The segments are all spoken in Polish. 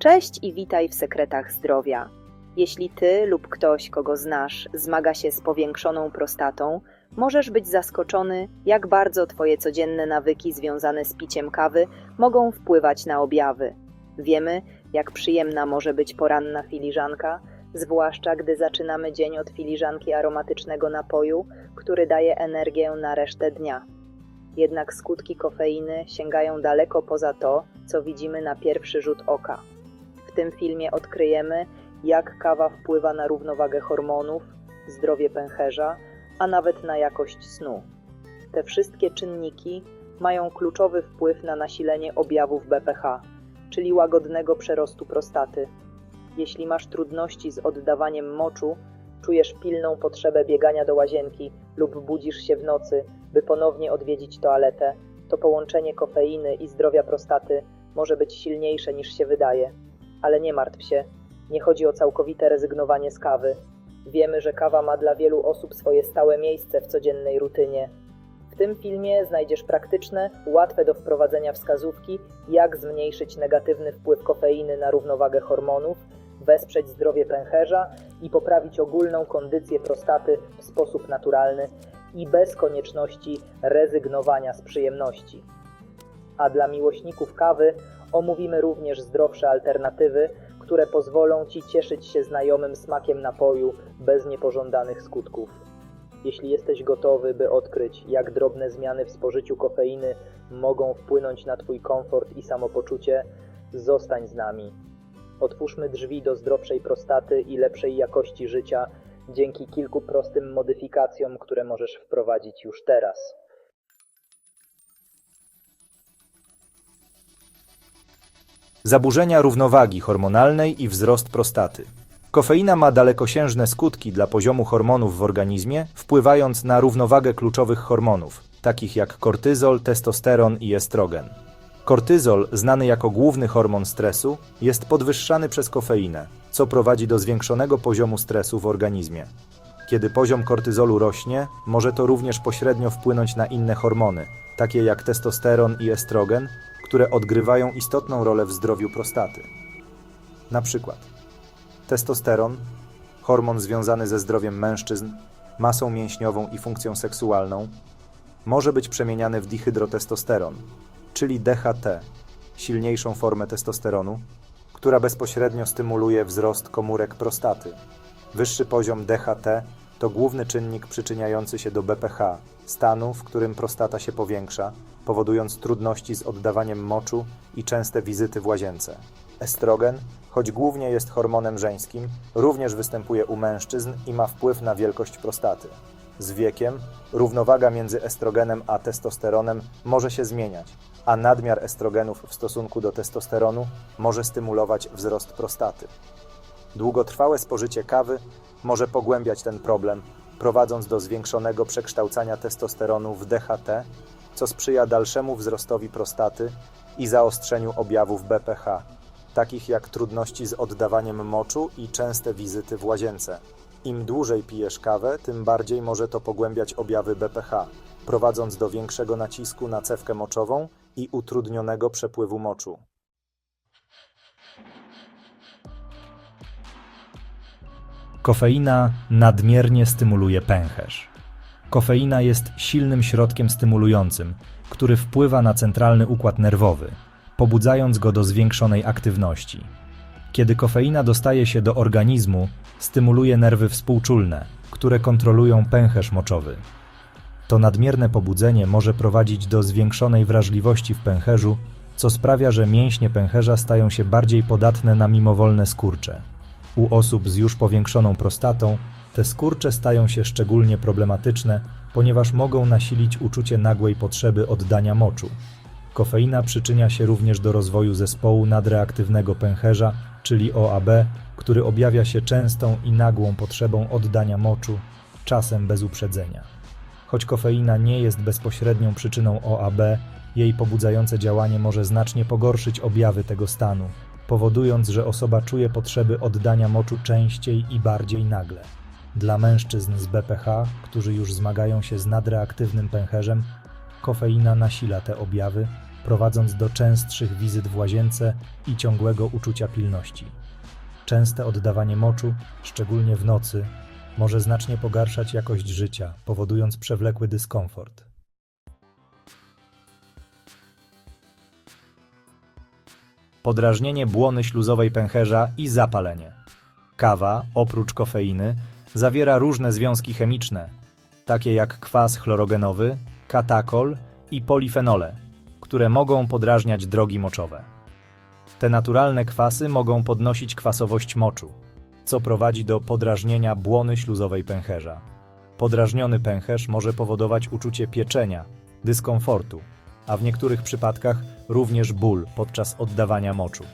Cześć i witaj w sekretach zdrowia. Jeśli ty lub ktoś, kogo znasz, zmaga się z powiększoną prostatą, możesz być zaskoczony, jak bardzo twoje codzienne nawyki związane z piciem kawy mogą wpływać na objawy. Wiemy, jak przyjemna może być poranna filiżanka, zwłaszcza gdy zaczynamy dzień od filiżanki aromatycznego napoju, który daje energię na resztę dnia. Jednak skutki kofeiny sięgają daleko poza to, co widzimy na pierwszy rzut oka. W tym filmie odkryjemy, jak kawa wpływa na równowagę hormonów, zdrowie pęcherza, a nawet na jakość snu. Te wszystkie czynniki mają kluczowy wpływ na nasilenie objawów BPH, czyli łagodnego przerostu prostaty. Jeśli masz trudności z oddawaniem moczu, czujesz pilną potrzebę biegania do łazienki lub budzisz się w nocy, by ponownie odwiedzić toaletę, to połączenie kofeiny i zdrowia prostaty może być silniejsze niż się wydaje. Ale nie martw się, nie chodzi o całkowite rezygnowanie z kawy. Wiemy, że kawa ma dla wielu osób swoje stałe miejsce w codziennej rutynie. W tym filmie znajdziesz praktyczne, łatwe do wprowadzenia wskazówki, jak zmniejszyć negatywny wpływ kofeiny na równowagę hormonów, wesprzeć zdrowie pęcherza i poprawić ogólną kondycję prostaty w sposób naturalny i bez konieczności rezygnowania z przyjemności. A dla miłośników kawy omówimy również zdrowsze alternatywy, które pozwolą Ci cieszyć się znajomym smakiem napoju bez niepożądanych skutków. Jeśli jesteś gotowy, by odkryć, jak drobne zmiany w spożyciu kofeiny mogą wpłynąć na Twój komfort i samopoczucie, zostań z nami. Otwórzmy drzwi do zdrowszej prostaty i lepszej jakości życia dzięki kilku prostym modyfikacjom, które możesz wprowadzić już teraz. Zaburzenia równowagi hormonalnej i wzrost prostaty. Kofeina ma dalekosiężne skutki dla poziomu hormonów w organizmie, wpływając na równowagę kluczowych hormonów, takich jak kortyzol, testosteron i estrogen. Kortyzol, znany jako główny hormon stresu, jest podwyższany przez kofeinę, co prowadzi do zwiększonego poziomu stresu w organizmie. Kiedy poziom kortyzolu rośnie, może to również pośrednio wpłynąć na inne hormony, takie jak testosteron i estrogen, które odgrywają istotną rolę w zdrowiu prostaty. Na przykład testosteron, hormon związany ze zdrowiem mężczyzn, masą mięśniową i funkcją seksualną, może być przemieniany w dihydrotestosteron, czyli DHT, silniejszą formę testosteronu, która bezpośrednio stymuluje wzrost komórek prostaty. Wyższy poziom DHT to główny czynnik przyczyniający się do BPH, stanu, w którym prostata się powiększa, powodując trudności z oddawaniem moczu i częste wizyty w łazience. Estrogen, choć głównie jest hormonem żeńskim, również występuje u mężczyzn i ma wpływ na wielkość prostaty. Z wiekiem równowaga między estrogenem a testosteronem może się zmieniać, a nadmiar estrogenów w stosunku do testosteronu może stymulować wzrost prostaty. Długotrwałe spożycie kawy może pogłębiać ten problem, prowadząc do zwiększonego przekształcania testosteronu w DHT, co sprzyja dalszemu wzrostowi prostaty i zaostrzeniu objawów BPH, takich jak trudności z oddawaniem moczu i częste wizyty w łazience. Im dłużej pijesz kawę, tym bardziej może to pogłębiać objawy BPH, prowadząc do większego nacisku na cewkę moczową i utrudnionego przepływu moczu. Kofeina nadmiernie stymuluje pęcherz. Kofeina jest silnym środkiem stymulującym, który wpływa na centralny układ nerwowy, pobudzając go do zwiększonej aktywności. Kiedy kofeina dostaje się do organizmu, stymuluje nerwy współczulne, które kontrolują pęcherz moczowy. To nadmierne pobudzenie może prowadzić do zwiększonej wrażliwości w pęcherzu, co sprawia, że mięśnie pęcherza stają się bardziej podatne na mimowolne skurcze. U osób z już powiększoną prostatą te skurcze stają się szczególnie problematyczne, ponieważ mogą nasilić uczucie nagłej potrzeby oddania moczu. Kofeina przyczynia się również do rozwoju zespołu nadreaktywnego pęcherza, czyli OAB, który objawia się częstą i nagłą potrzebą oddania moczu, czasem bez uprzedzenia. Choć kofeina nie jest bezpośrednią przyczyną OAB, jej pobudzające działanie może znacznie pogorszyć objawy tego stanu, powodując, że osoba czuje potrzeby oddania moczu częściej i bardziej nagle. Dla mężczyzn z BPH, którzy już zmagają się z nadreaktywnym pęcherzem, kofeina nasila te objawy, prowadząc do częstszych wizyt w łazience i ciągłego uczucia pilności. Częste oddawanie moczu, szczególnie w nocy, może znacznie pogarszać jakość życia, powodując przewlekły dyskomfort. Podrażnienie błony śluzowej pęcherza i zapalenie. Kawa, oprócz kofeiny, zawiera różne związki chemiczne, takie jak kwas chlorogenowy, katakol i polifenole, które mogą podrażniać drogi moczowe. Te naturalne kwasy mogą podnosić kwasowość moczu, co prowadzi do podrażnienia błony śluzowej pęcherza. Podrażniony pęcherz może powodować uczucie pieczenia, dyskomfortu, a w niektórych przypadkach również ból podczas oddawania moczu.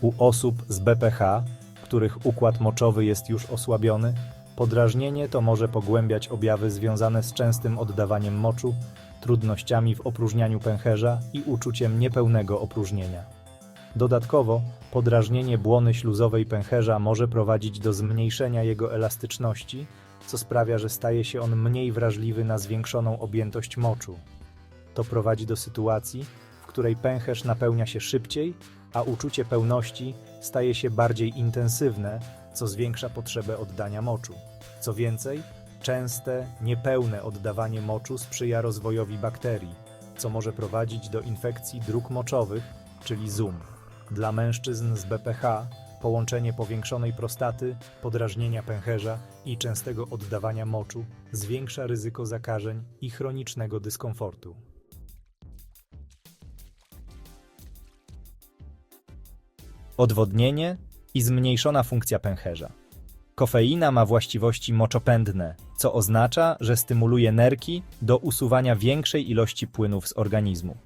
U osób z BPH, których układ moczowy jest już osłabiony, podrażnienie to może pogłębiać objawy związane z częstym oddawaniem moczu, trudnościami w opróżnianiu pęcherza i uczuciem niepełnego opróżnienia. Dodatkowo, podrażnienie błony śluzowej pęcherza może prowadzić do zmniejszenia jego elastyczności, co sprawia, że staje się on mniej wrażliwy na zwiększoną objętość moczu. To prowadzi do sytuacji, w której pęcherz napełnia się szybciej, a uczucie pełności staje się bardziej intensywne, co zwiększa potrzebę oddania moczu. Co więcej, częste, niepełne oddawanie moczu sprzyja rozwojowi bakterii, co może prowadzić do infekcji dróg moczowych, czyli ZUM. Dla mężczyzn z BPH połączenie powiększonej prostaty, podrażnienia pęcherza i częstego oddawania moczu zwiększa ryzyko zakażeń i chronicznego dyskomfortu. Odwodnienie i zmniejszona funkcja pęcherza. Kofeina ma właściwości moczopędne, co oznacza, że stymuluje nerki do usuwania większej ilości płynów z organizmu.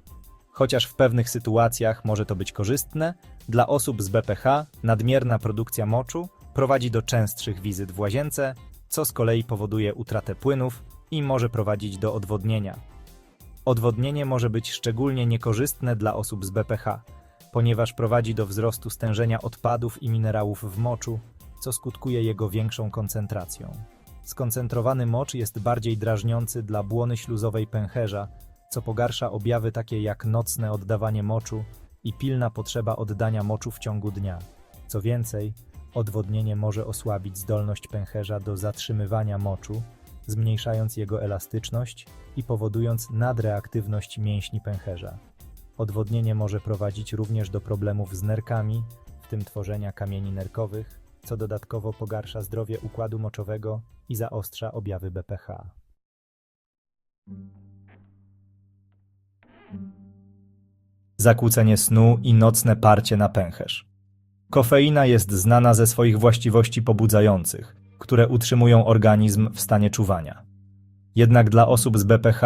Chociaż w pewnych sytuacjach może to być korzystne, dla osób z BPH nadmierna produkcja moczu prowadzi do częstszych wizyt w łazience, co z kolei powoduje utratę płynów i może prowadzić do odwodnienia. Odwodnienie może być szczególnie niekorzystne dla osób z BPH, ponieważ prowadzi do wzrostu stężenia odpadów i minerałów w moczu, co skutkuje jego większą koncentracją. Skoncentrowany mocz jest bardziej drażniący dla błony śluzowej pęcherza, co pogarsza objawy takie jak nocne oddawanie moczu i pilna potrzeba oddania moczu w ciągu dnia. Co więcej, odwodnienie może osłabić zdolność pęcherza do zatrzymywania moczu, zmniejszając jego elastyczność i powodując nadreaktywność mięśni pęcherza. Odwodnienie może prowadzić również do problemów z nerkami, w tym tworzenia kamieni nerkowych, co dodatkowo pogarsza zdrowie układu moczowego i zaostrza objawy BPH. Zakłócenie snu i nocne parcie na pęcherz. Kofeina jest znana ze swoich właściwości pobudzających, które utrzymują organizm w stanie czuwania. Jednak dla osób z BPH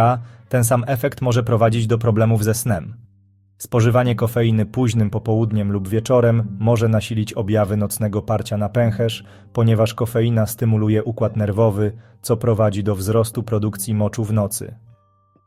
ten sam efekt może prowadzić do problemów ze snem. Spożywanie kofeiny późnym popołudniem lub wieczorem może nasilić objawy nocnego parcia na pęcherz, ponieważ kofeina stymuluje układ nerwowy, co prowadzi do wzrostu produkcji moczu w nocy.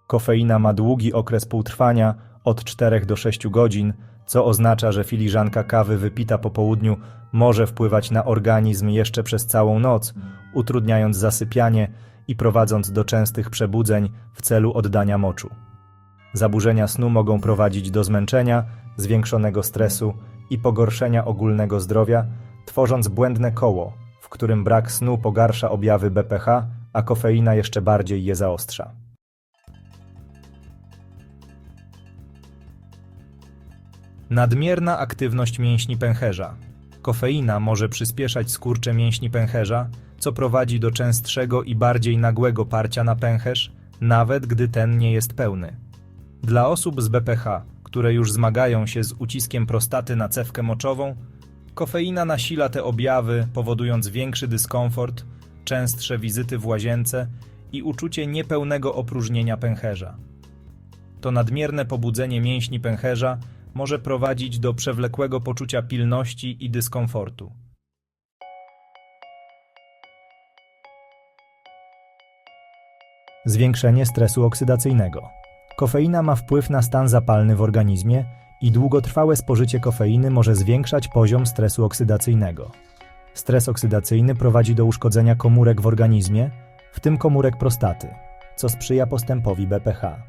Kofeina ma długi okres półtrwania od 4 do 6 godzin, co oznacza, że filiżanka kawy wypita po południu może wpływać na organizm jeszcze przez całą noc, utrudniając zasypianie i prowadząc do częstych przebudzeń w celu oddania moczu. Zaburzenia snu mogą prowadzić do zmęczenia, zwiększonego stresu i pogorszenia ogólnego zdrowia, tworząc błędne koło, w którym brak snu pogarsza objawy BPH, a kofeina jeszcze bardziej je zaostrza. Nadmierna aktywność mięśni pęcherza. Kofeina może przyspieszać skurcze mięśni pęcherza, co prowadzi do częstszego i bardziej nagłego parcia na pęcherz, nawet gdy ten nie jest pełny. Dla osób z BPH, które już zmagają się z uciskiem prostaty na cewkę moczową, kofeina nasila te objawy, powodując większy dyskomfort, częstsze wizyty w łazience i uczucie niepełnego opróżnienia pęcherza. To nadmierne pobudzenie mięśni pęcherza może prowadzić do przewlekłego poczucia pilności i dyskomfortu. Zwiększenie stresu oksydacyjnego. Kofeina ma wpływ na stan zapalny w organizmie i długotrwałe spożycie kofeiny może zwiększać poziom stresu oksydacyjnego. Stres oksydacyjny prowadzi do uszkodzenia komórek w organizmie, w tym komórek prostaty, co sprzyja postępowi BPH.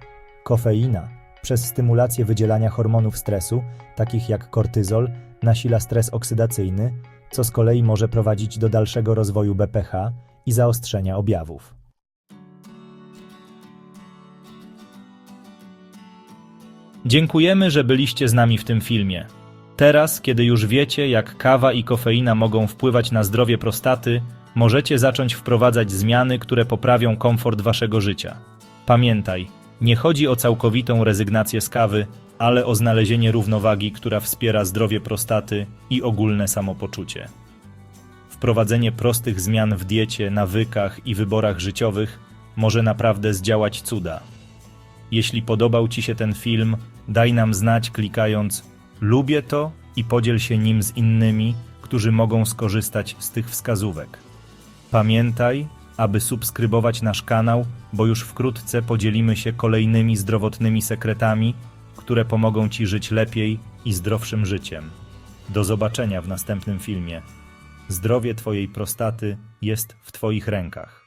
Kofeina, Przez stymulację wydzielania hormonów stresu, takich jak kortyzol, nasila stres oksydacyjny, co z kolei może prowadzić do dalszego rozwoju BPH i zaostrzenia objawów. Dziękujemy, że byliście z nami w tym filmie. Teraz, kiedy już wiecie, jak kawa i kofeina mogą wpływać na zdrowie prostaty, możecie zacząć wprowadzać zmiany, które poprawią komfort waszego życia. Pamiętaj, nie chodzi o całkowitą rezygnację z kawy, ale o znalezienie równowagi, która wspiera zdrowie prostaty i ogólne samopoczucie. Wprowadzenie prostych zmian w diecie, nawykach i wyborach życiowych może naprawdę zdziałać cuda. Jeśli podobał Ci się ten film, daj nam znać klikając lubię to i podziel się nim z innymi, którzy mogą skorzystać z tych wskazówek. Pamiętaj, aby subskrybować nasz kanał, bo już wkrótce podzielimy się kolejnymi zdrowotnymi sekretami, które pomogą Ci żyć lepiej i zdrowszym życiem. Do zobaczenia w następnym filmie. Zdrowie Twojej prostaty jest w Twoich rękach.